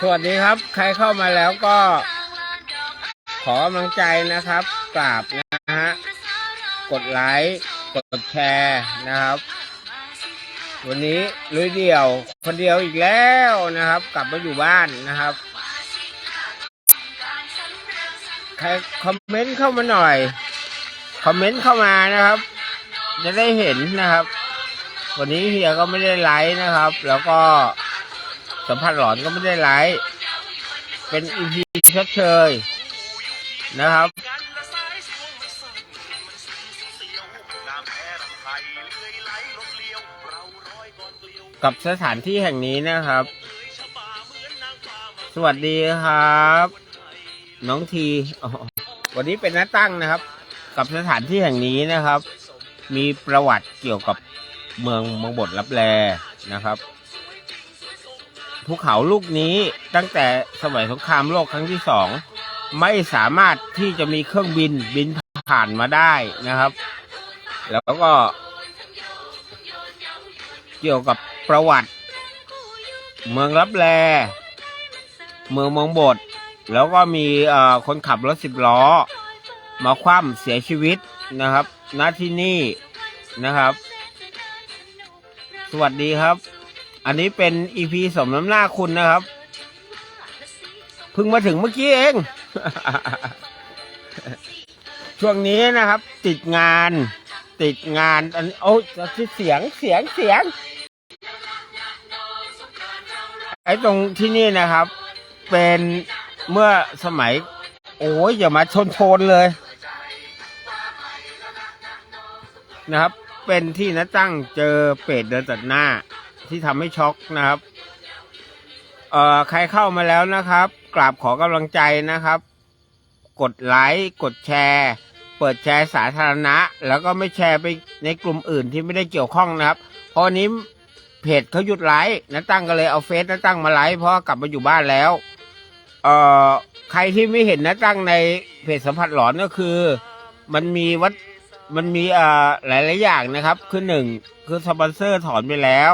สวัสดีครับ ใครเข้ามาแล้วก็ ขอกำลังใจนะครับ กราบนะฮะ กดไลค์ กดแชร์นะครับ วันนี้ลุยเดี่ยว คนเดียวอีกแล้วนะครับ กลับมาอยู่บ้านนะครับ ใครคอมเมนต์เข้ามาหน่อย คอมเมนต์เข้ามานะครับ จะได้เห็นนะครับ วันนี้เฮียก็ไม่ได้ไลฟ์นะครับ แล้วก็ สัมผัสหลอนก็ไม่ได้ไลฟ์เป็นอีพีชดเชยนะครับ กับสถานที่แห่งนี้นะครับ สวัสดีครับ น้องทีวันนี้เป็นน้าตั้งนะครับ กับสถานที่แห่งนี้นะครับ มีประวัติเกี่ยวกับเมืองเมืองบทลับแลนะครับ ภูเขาลูกนี้ตั้งแต่สมัยสงครามโลกครั้งที่สองไม่สามารถที่จะมีเครื่องบินบินผ่านมาได้นะครับ แล้วก็ เกี่ยวกับประวัติ เมืองลับแลเมืองมองบทแล้วก็มีคนขับรถสิบล้อ มาคว่ำเสียชีวิตนะครับณที่นี่นะครับ สวัสดีครับ อันนี้เป็นอีพีสมน้ำหน้าคุณนะครับเพิ่งมาถึงเมื่อกี้เอง ช่วงนี้นะครับ ติดงาน ติดงานอันโอ้ยเสียงเสียงเสียง ไอ้ตรงที่นี่นะครับ เป็นเมื่อสมัย โอ้ยอย่ามาชนโชนเลย นะครับ เป็นที่นะตั้งเจอเป็ดเดินตัดหน้า ที่ทำให้ช็อกนะครับ เอ่อใครเข้ามาแล้วนะครับ กราบขอกำลังใจนะครับ กดไลค์กดแชร์ เปิดแชร์สาธารณะ แล้วก็ไม่แชร์ไปในกลุ่มอื่นที่ไม่ได้เกี่ยวข้องนะครับ เพราะนนี้เพจเขาหยุดไลฟ์นะตั้งก็เลยเอาเฟซนะตั้งมาไลฟ์เพราะกลับมาอยู่บ้านแล้ว เอ่อใครที่ไม่เห็นนะตั้งในเพจสัมผัสหลอนก็คือ มันมีวัดมันมีเอ่อหลายหลายๆอย่างนะครับ คือหนึ่งคือสปอนเซอร์ถอนไปแล้ว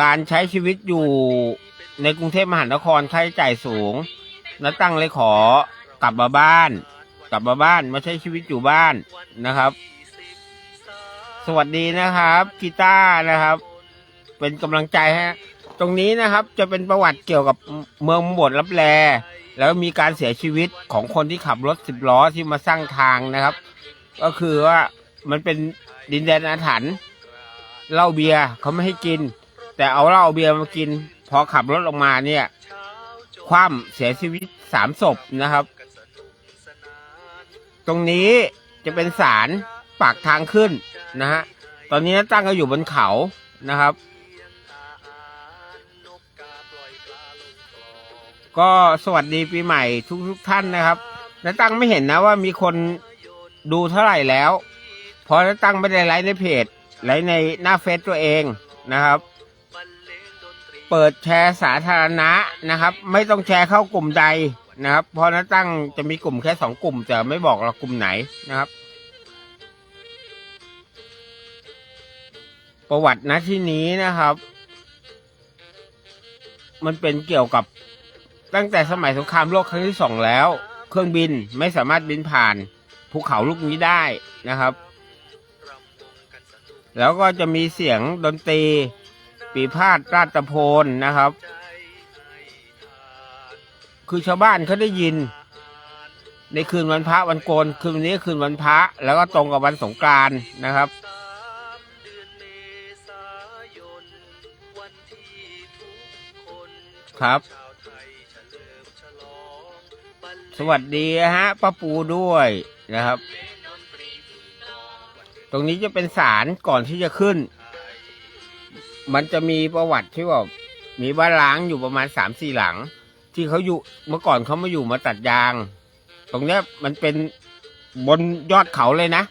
การใช้ชีวิตอยู่ในกรุงเทพมหานครค่าใช้จ่ายสูงนะตั้งเลยขอกลับมาบ้าน กลับมาบ้านมาใช้ชีวิตอยู่บ้านนะครับ สวัสดีนะครับกีตาร์นะครับ เป็นกำลังใจฮะตรงนี้นะครับจะเป็นประวัติเกี่ยวกับเมืองบทรับแลแล้วมีการเสียชีวิตของคนที่ขับรถสิบล้อที่มาสร้างทางนะครับ ก็คือว่ามันเป็นดินแดนอาถรรพ์เหล้าเบียร์เขาไม่ให้กิน แต่เอาเหล้าเบียร์มากิน พอขับรถออกมาเนี่ย คว่ำเสียชีวิตสามศพนะครับ ตรงนี้จะเป็นศาลปากทางขึ้นนะฮะ ตอนนี้ตั้งก็อยู่บนเขานะครับ ก็สวัสดีปีใหม่ทุกทุกท่านนะครับน้าตั้งไม่เห็นนะว่ามีคนดูเท่าไหร่แล้ว เพราะน้าตั้งไม่ได้ไลฟ์ในเพจไลฟ์ในหน้าเฟซตัวเองนะครับ เปิดแชร์สาธารณะนะครับ ไม่ต้องแชร์เข้ากลุ่มใดนะครับ เพราะน้าตั้งจะมีกลุ่มแค่สองกลุ่มแต่ไม่บอกเรากลุ่มไหนนะครับ ประวัติณที่นี้นะครับ มันเป็นเกี่ยวกับตั้งแต่สมัยสงครามโลกครั้งที่สองแล้ว เครื่องบินไม่สามารถบินผ่านภูเขาลูกนี้ได้นะครับ แล้วก็จะมีเสียงดนตรี ปีพาดราชโพนนะครับ คือชาวบ้านเขาได้ยิน ในคืนวันพระวันโกนคืนวันนี้คืนวันพระ แล้วก็ตรงกับวันสงกรานต์นะครับครับ สวัสดีฮะป้าปูด้วยนะครับ ตรงนี้จะเป็นศาลก่อนที่จะขึ้น มันจะมีประวัติที่ว่ามีบ้านล้างอยู่ประมาณสามสี่หลัง ที่เขาอยู่เมื่อก่อนเขามาอยู่มาตัดยาง ตรงเนี้ยมันเป็นบนยอดเขาเลยนะ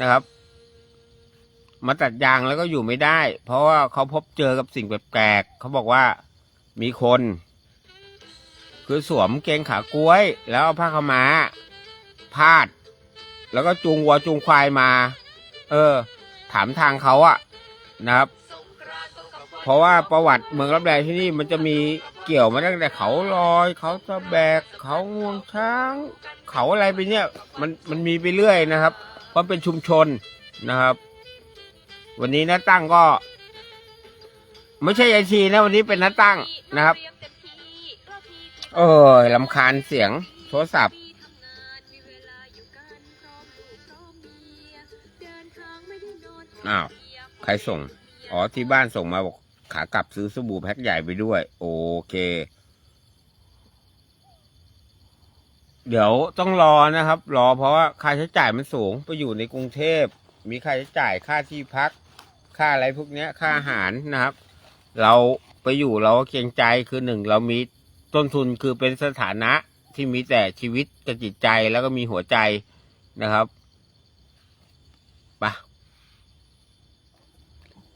นะครับ มาตัดยางแล้วก็อยู่ไม่ได้ เพราะว่าเขาพบเจอกับสิ่งแปลกๆเขาบอกว่ามีคน คือสวมเกงขากล้วย แล้วเอาผ้าขาม้าพาด แล้วก็จูงวัวจูงควายมา เออ ถามทางเขาอะนะครับ ราะว่าประวัติเมืองรับแลที่นี่มันจะมีเกี่ยวมาตั้งแต่เขาลอย เขาตะแบก เขางวงช้าง เขาอะไรไปเนี่ย มันมันมีไปเรื่อยนะครับ เพราะเป็นชุมชนนะครับ วันนี้นะตั้งก็ ไม่ใช่ไอทีนะวันนี้เป็นน้าตั้งนะครับ เออลำคาญเสียงโทรศัพท์อ้าวใครส่ง อ๋อ ที่บ้านส่งมาบอก ขากลับซื้อสบู่แพ็คใหญ่ไปด้วย โอเค เดี๋ยวต้องรอนะครับ รอเพราะว่าค่าใช้จ่ายมันสูงไปอยู่ในกรุงเทพ มีค่าใช้จ่ายค่าที่พัก ค่าอะไรพวกเนี้ย ค่าอาหารนะครับ เราไปอยู่เราก็เกรงใจคือหนึ่งเรามีต้นทุนคือเป็นสถานะที่มีแต่ชีวิตกับจิตใจแล้วก็มีหัวใจนะครับไปะ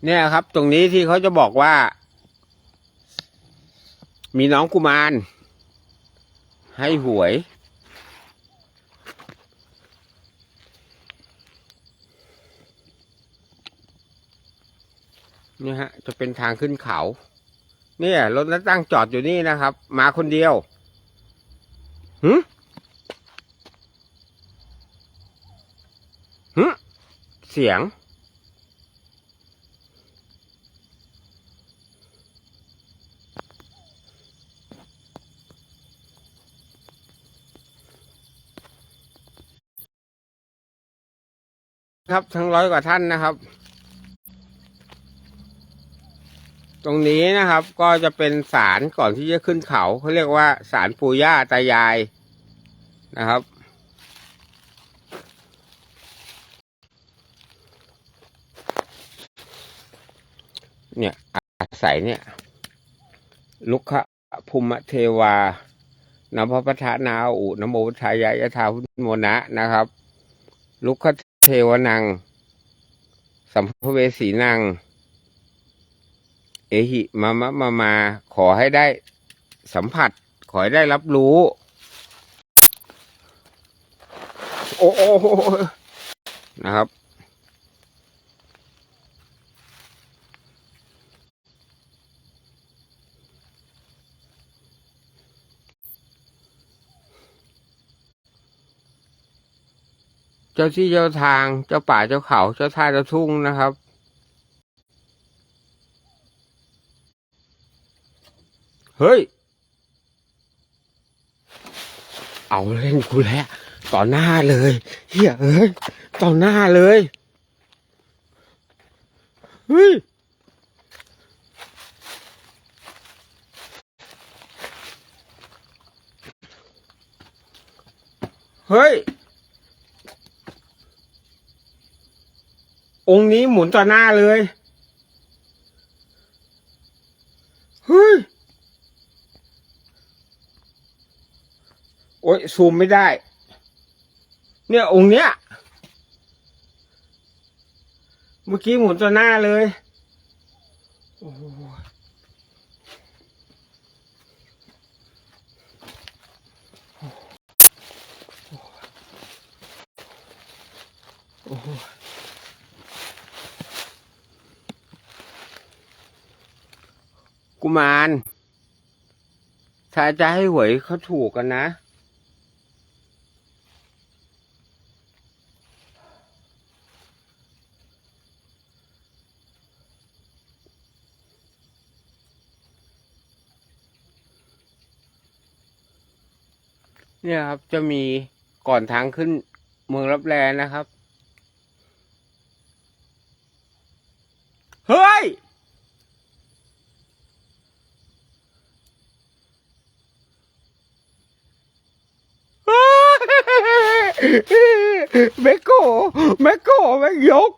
เนี่ยครับ ตรงนี้ที่เขาจะบอกว่า มีน้องกุมาร ให้หวยเนี่ยฮะ จะเป็นทางขึ้นเขา เนี่ยรถนัดตั้งจอดอยู่นี่นะครับ มาคนเดียวหึหึเสียง ครับทั้งร้อยกว่าท่านนะครับ ตรงนี้นะครับก็จะเป็นศาลก่อนที่จะขึ้นเขาเขาเรียกว่าศาลปู่ย่าตายายนะครับ เนี่ยอาศัยเนี่ย ลุกขะภูมิเทวานพพทานาอุนโมทายายะทาพุทโมนะนะครับ ลุกข เทวนัง สัมภเวสีนัง เอหิมามะมามา ขอให้ได้สัมผัส ขอให้ได้รับรู้ โอ้โอโอนะครับ เจ้าที่เจ้าทาง เจ้าป่าเจ้าเขา เจ้าท่าเจ้าทุ่งนะครับ เฮ้ย เอาเล่นกูแล้วต่อหน้าเลยเฮียเอ้ยต่อหน้าเลยเฮ้ยเฮ้ย องค์นี้หมุนต่อหน้าเลย เฮ้ย โอ้ยซูมไม่ได้ เนี่ยองค์เนี้ย เมื่อกี้หมุนต่อหน้าเลยโอ้โหโอ้โห กุมารถ้าจะให้หวยเขาถูกกันนะ เนี่ยครับจะมีก่อนทางขึ้นเมืองรับแลนะครับ เฮ้ย แมคโครแมคโครแม่งยก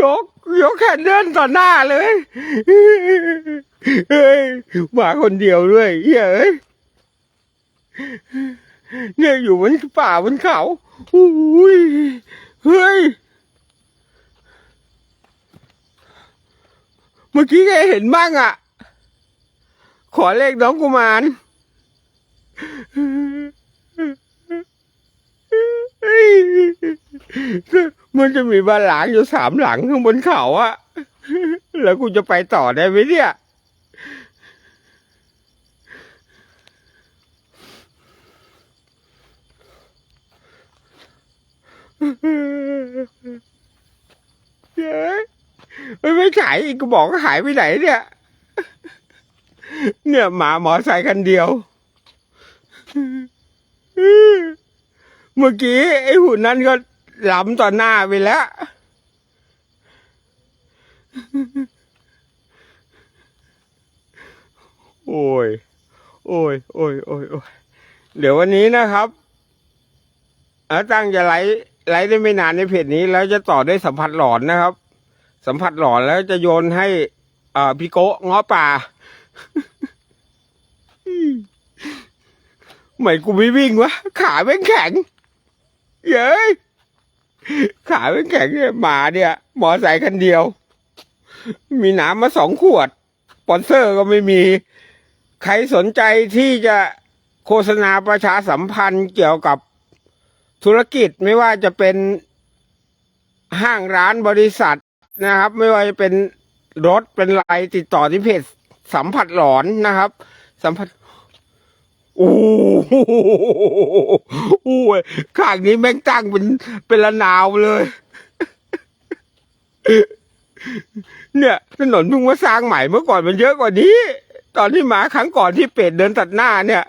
ยก ยกแขนเดินต่อหน้าเลยเฮ้ยมาคนเดียวด้วยเฮ้ยเอ้ยเนี่ยอยู่บนป่าบนเขาอุ้ยเฮ้ยเมื่อกี้แกเห็นบ้างอะ ขอเลขน้องกุมาร มันจะมีบ้านหลังอยู่สามหลังข้างบนเขาอะแล้วกูจะไปต่อได้ไหมเนี่ยเฮ้ยไม่ขายอีกกูบอกหายไปไหนเนี่ย เนี่ยหมาหมอใส่กันเดียว เมื่อกี้ไอ้หุ่นนั้นก็ ล้ำต่อหน้าไปแล้ว โอ้ย โอ้ย โอ้ย โอ้ย โอ้ย เดี๋ยววันนี้นะครับอาตั้งจะไลฟ์ไลฟ์ได้ไม่นานในเพจนี้ แล้วจะต่อด้วยสัมผัสหลอนนะครับ สัมผัสหลอนแล้วจะโยนให้อ่าพี่โกะง้อป่าเหมือนกูไม่วิ่งวะ ขาแม่งแข็ง เย้ ขาแม่แข็งเนี่ยหมาเนี่ย หมอใส่คันเดียว มีน้ำมาสองขวดปอนเซอร์ก็ไม่มี ใครสนใจที่จะโฆษณาประชาสัมพันธ์เกี่ยวกับธุรกิจไม่ว่าจะเป็นห้างร้านบริษัทนะครับ ไม่ว่าจะเป็นรถเป็นไรติดต่อที่เพจสัมผัสหลอนนะครับ สัมผัส โอ้โหโอ้ยข้างนี้แม่งตั้งเป็นเป็นละนาวเลย เนี่ยถนนเพิ่งมาสร้างใหม่เมื่อก่อนมันเยอะกว่านี้ ตอนที่มาครั้งก่อนที่เป็ดเดินตัดหน้าเนี่ย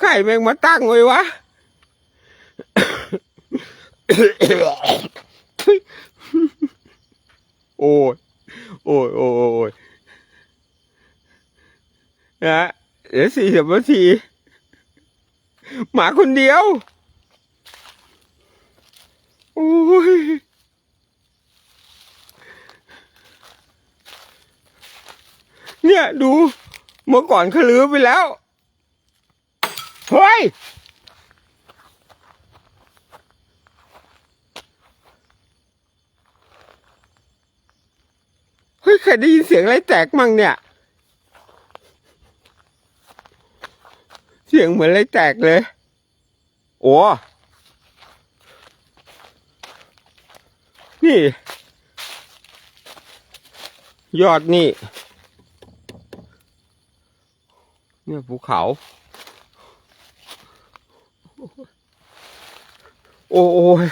ไข่แม่งมาตั้งไว้วะโอ้ย โอ้ยโอ้ย นะเดี๋ยวสี่สิบนาทีหมาคนเดียว โอ้ยเนี่ยดูเมื่อก่อนเขาลือไปแล้ว เฮ้ย เฮ้ยใครได้ยินเสียงอะไรแตกมั่งเนี่ย เสียงเหมือนอะไรแตกเลย โอ้ นี่ ยอดนี่ เนี่ยภูเขา โอ้ย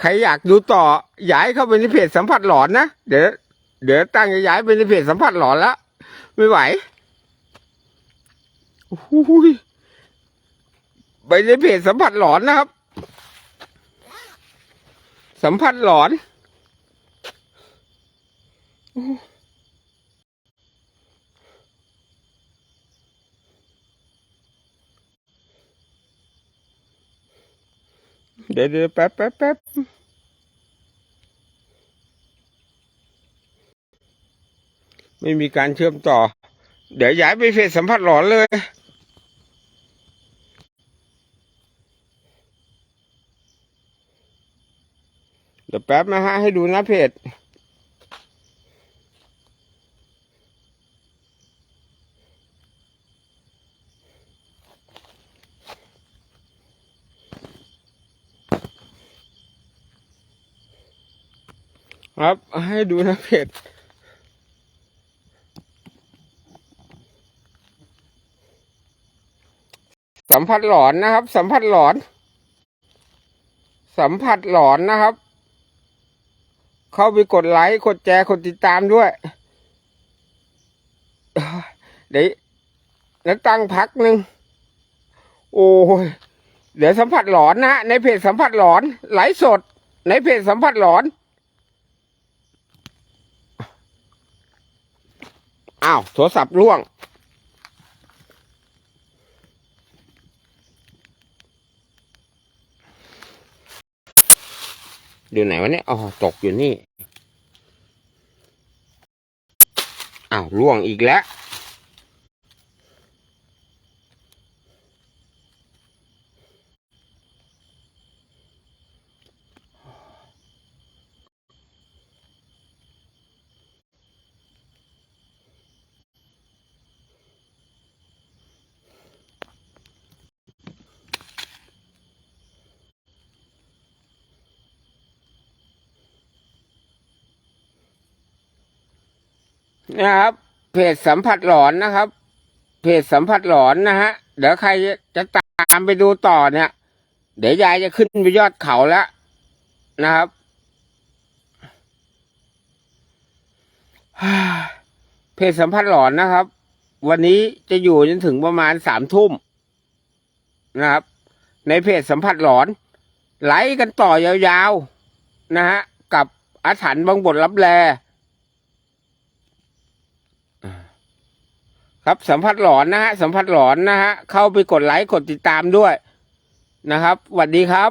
ใครอยากดูต่อ ย้ายเข้าไปในเพจสัมผัสหลอนนะ เดี๋ยว เดี๋ยวตั้งจะย้ายไปในเพจสัมผัสหลอนแล้วไม่ไหว โอ้ยไปในเพจสัมผัสหลอนนะครับ สัมผัสหลอนเดี๋ยวเดี๋ยวแป๊บแป๊บแป๊บไม่มีการเชื่อมต่อ เดี๋ยวย้ายไปเพจสัมผัสหลอนเลย ดี๋ยวแป๊บนะฮะให้ดูน้าเพจครับให้ดูน้าเพจสัมผัสหลอนนะครับ สัมผัสหลอน สัมผัสหลอนนะครับ เข้าไปกดไลค์กดแชร์กดติดตามด้วยเดี๋ยวแล้วตั้งพักหนึ่งโอ้ยเดี๋ยวสัมผัสหลอนนะในเพจสัมผัสหลอนไลฟ์สด ในเพจสัมผัสหลอนอ้าวโทรศัพท์ล่วง อยู่ไหนวะเนี่ยอ๋อตกอยู่นี่อ้าวล่วงอีกแล้ว นะครับ เพจสัมผัสหลอนนะครับ เพจสัมผัสหลอนนะฮะ เดี๋ยวใครจะตามไปดูต่อเนี่ย เดี๋ยวยายจะขึ้นไปยอดเขาแล้วนะครับเพจสัมผัสหลอนนะครับ วันนี้จะอยู่จนถึงประมาณสามทุ่มนะครับ ในเพจสัมผัสหลอน ไลฟ์กันต่อยาวๆนะฮะกับอาถรรพ์บางบทรับแล ครับสัมผัสหลอนนะฮะสัมผัสหลอนนะฮะเข้าไปกดไลค์กดติดตามด้วยนะครับสวัสดีครับ